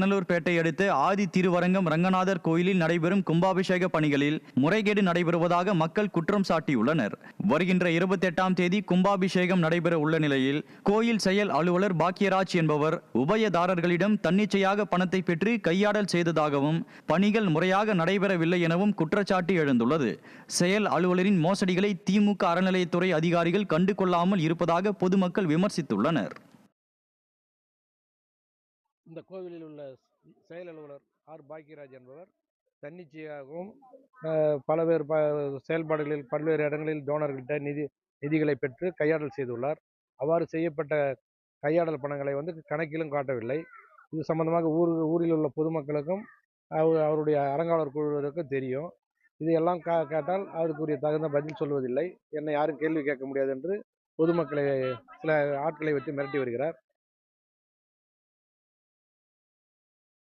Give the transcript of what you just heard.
நல்லூர்பேட்டை அடுத்த ஆதி திருவரங்கம் ரங்கநாதர் கோயிலில் நடைபெறும் கும்பாபிஷேக பணிகளில் முறைகேடு நடைபெறுவதாக மக்கள் குற்றம் சாட்டியுள்ளனர். வருகின்ற இருபத்தெட்டாம் தேதி கும்பாபிஷேகம் நடைபெற உள்ள நிலையில் கோயில் செயல் அலுவலர் பாக்கியராஜ் என்பவர் உபயதாரர்களிடம் தன்னிச்சையாக பணத்தை பெற்று கையாடல் செய்ததாகவும் பணிகள் முறையாக நடைபெறவில்லை எனவும் குற்றச்சாட்டு எழுந்துள்ளது. செயல் அலுவலரின் மோசடிகளை திமுக அறநிலையத்துறை அதிகாரிகள் கண்டு கொள்ளாமல் இருப்பதாக பொதுமக்கள் விமர்சித்துள்ளனர். இந்த கோவிலில் உள்ள செயல் அலுவலர் ஆர். பாக்கியராஜ் என்பவர் தன்னிச்சையாகவும் பலவேறு ப செயல்பாடுகளில் பல்வேறு இடங்களில் டோனர்கள்ட்ட நிதி நிதிகளை பெற்று கையாடல் செய்துள்ளார். அவ்வாறு செய்யப்பட்ட கையாடல் பணங்களை வந்து கணக்கிலும் காட்டவில்லை. இது சம்பந்தமாக ஊர் ஊரில் உள்ள பொதுமக்களுக்கும் அவர் அவருடைய அறங்காவலர் குழுவினருக்கும் தெரியும். இது எல்லாம் கா கேட்டால் அதற்குரிய தகுந்த பதில் சொல்வதில்லை. என்னை யாரும் கேள்வி கேட்க முடியாது என்று பொதுமக்களை சில ஆட்களை வைத்து மிரட்டி வருகிறார்.